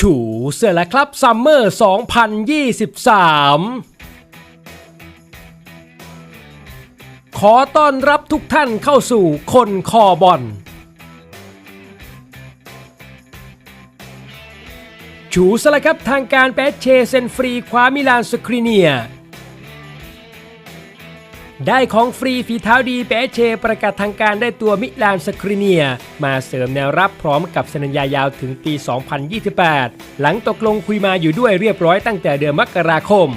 ฉูเสร็จแล้วครับซัมเมอร์2023ขอต้อนรับทุกท่านเข้าสู่คนคอบอลชูสละครับทางการแปเชเซนฟรีคว้ามิลานสครีเนีย ได้ของฟรีฝีเท้าดีเปเช ประกาศทางการได้ตัวมิลานสคริเนีย มาเสริมแนวรับพร้อมกับสัญญายาวถึงปี 2028 หลังตกลงคุยมาอยู่ด้วยเรียบร้อยตั้งแต่เดือนมกราคม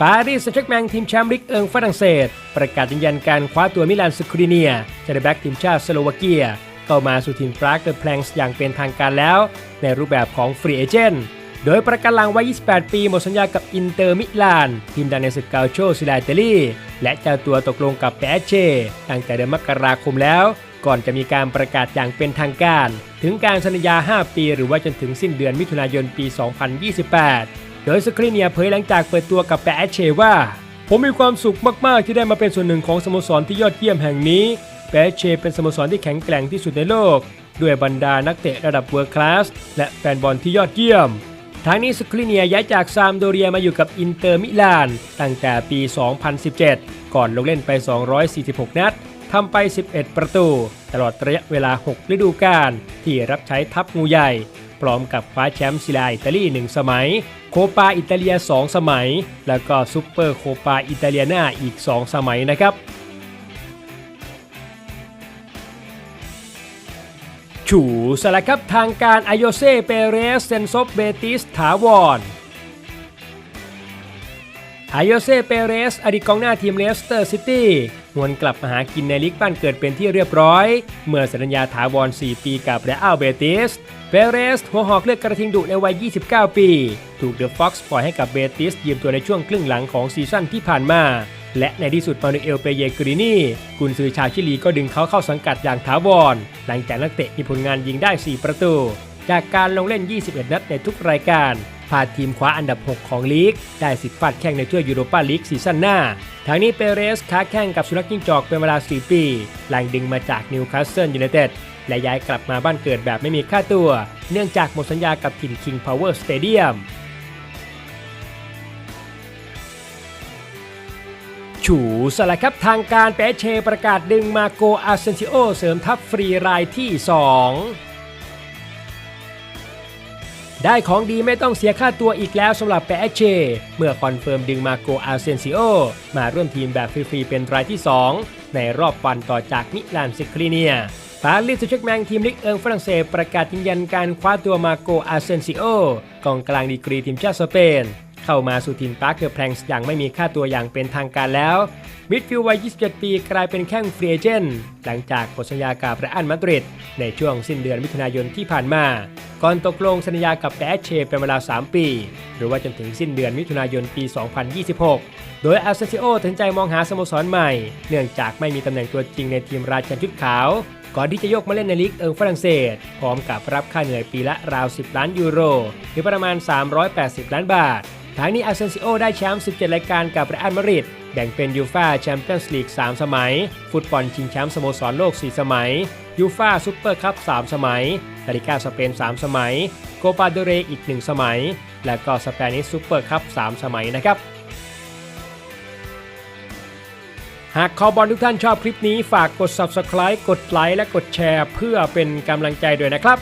ปารีสแซงต์แชร์แมงทีมแชมป์ลิกเอิงฝรั่งเศส ประกาศยืนยันการคว้าตัวมิลานสคริเนียเจเดแบ็กทีมชาติสโลวาเกียเข้ามาสู่ทีมปรากเดอะแพลงส์อย่างเป็นทางการแล้ว ในรูปแบบของฟรีเอเจนต์โดยประกันหลังวัย 28 ปีหมดสัญญากับอินเตอร์มิลาน ทีมดังในศึกเกาโชซิลาเตลี และเจ้าตัวตกลงกับแปเช่ ตั้งแต่เดือนมกราคมแล้ว ก่อนจะมีการประกาศอย่างเป็นทางการ ถึงการสัญญา 5 ปี หรือว่าจนถึงสิ้นเดือนมิถุนายนปี 2028 โดยสครีเนียเผยหลังจากเปิดตัวกับแปเช่ว่า ผมมีความสุขมากๆ ที่ได้มาเป็นส่วนหนึ่งของสโมสรที่ยอดเยี่ยมแห่งนี้แปเช่เป็นสโมสรที่แข็งแกร่งที่สุดในโลก ด้วยบรรดานักเตะระดับเวิร์คลาสและแฟนบอลที่ยอดเยี่ยม ทางนี้สคริเนียย้ายจากซามโดเรียมาอยู่กับอินเตอร์มิลาน ตั้งแต่ปี 2017 ก่อนลงเล่นไป 246 นัดทำไป 11 ประตู ตลอดระยะเวลา 6 ฤดูกาลที่รับใช้ทัพงูใหญ่ พร้อมกับคว้าแชมป์ซิลาอิตาลี 1 สมัย โคปาอิตาเลีย 2 สมัย แล้วก็ซุปเปอร์โคปาอิตาเลียนาอีก 2 สมัยนะครับ ฉูสละครับทางการอโยเซเปเรสเซนโซเบติสถาวรอโยเซเปเรสอดีตกองหน้าทีมเลสเตอร์ซิตี้หวนกลับมาหากินในลีกบ้านเกิดเป็นที่เรียบร้อย เมื่อสัญญาถาวร 4 ปีกับเรอัลเบติส เปเรส หัวหอกเลือกกระทิงดุในวัย 29 ปี ถูกเดอะฟ็อกซ์ปล่อยให้กับเบติสยืมตัวในช่วงครึ่งหลังของซีซั่นที่ผ่านมา และในที่สุดมานูเอลเปเยกรินีกุนซือชาวชิลีก็ดึงเขาเข้าสังกัดอย่างถาวร หลังจากนักเตะมีผลงานยิงได้ 4 ประตู จากการลงเล่น 21 นัดในทุกรายการพาทีมคว้าอันดับ 6 ของลีก ได้สิทธิ์ฟาดแข่งในถ้วยยูโรปาลีกซีซั่นหน้า ทางนี้เปเรสค้าแข่งกับสุนัขจิ้งจอกเป็นเวลา 4 ปี หลังดึงมาจากนิวคาสเซิลยูไนเต็ดและย้ายกลับมาบ้านเกิดแบบไม่มีค่าตัว เนื่องจากหมดสัญญากับถิ่น King Power Stadium ฉูสละครับทางการเปเชประกาศดึงมาโกอาเซนซิโอเสริมทัพฟรีรายที่ 2ได้ของดีไม่ต้องเสียค่าตัวอีกแล้วสำหรับเปเช เมื่อคอนเฟิร์มดึงมาโกอาเซนซิโอมาร่วมทีมแบบฟรีๆเป็นรายที่ 2 ในรอบวันต่อจากมิลานซิคลีเนียปารีสแซงต์แชกแมงทีมลิกเอิงฝรั่งเศสประกาศยืนยันการคว้าตัวมาโกอาเซนซิโอกองกลางดีกรีทีมชาติสเปน เข้ามาสู่ทีมปาร์คเดอะแพลงส์อย่างไม่มีค่าตัวอย่างเป็นทางการแล้วมิดฟิลด์วัย 27 ปีกลายเป็นแข้งฟรีเอเจนต์หลังจากหมดสัญญากับเรอัลมาดริดในช่วงสิ้นเดือนมิถุนายนที่ผ่านมา ก่อนตกลงสัญญากับแปเชเป็นเวลา 3 ปี หรือว่าจนถึงสิ้นเดือนมิถุนายนปี 2026 โดยอาเซซิโอตัดสินใจมองหาสโมสรใหม่ เนื่องจากไม่มีตำแหน่งตัวจริงในทีมราชันชุดขาว ก่อนที่จะยกมาเล่นในลีกเอิงฝรั่งเศส พร้อมกับรับค่าเหนื่อยปีละราว 10 ล้านยูโรหรือประมาณ 380 ล้านบาท ทางนี้อาเซนซิโอได้แชมป์ 17 รายการกับเรอัลมาดริดแบ่งเป็นยูฟาแชมเปี้ยนส์ลีก 3 สมัย ฟุตบอลชิงแชมป์สโมสรโลก 4 สมัยยูฟาซูเปอร์คัพ 3 สมัยลาลิกาสเปน 3 สมัย โกปาเดเรอีก 1 สมัย และก็สเปนิสซูเปอร์คัพ 3 สมัยนะครับ หากคอบอลทุกท่านชอบคลิปนี้ฝากกด subscribe กดไลค์และกดแชร์ เพื่อเป็นกำลังใจด้วยนะครับ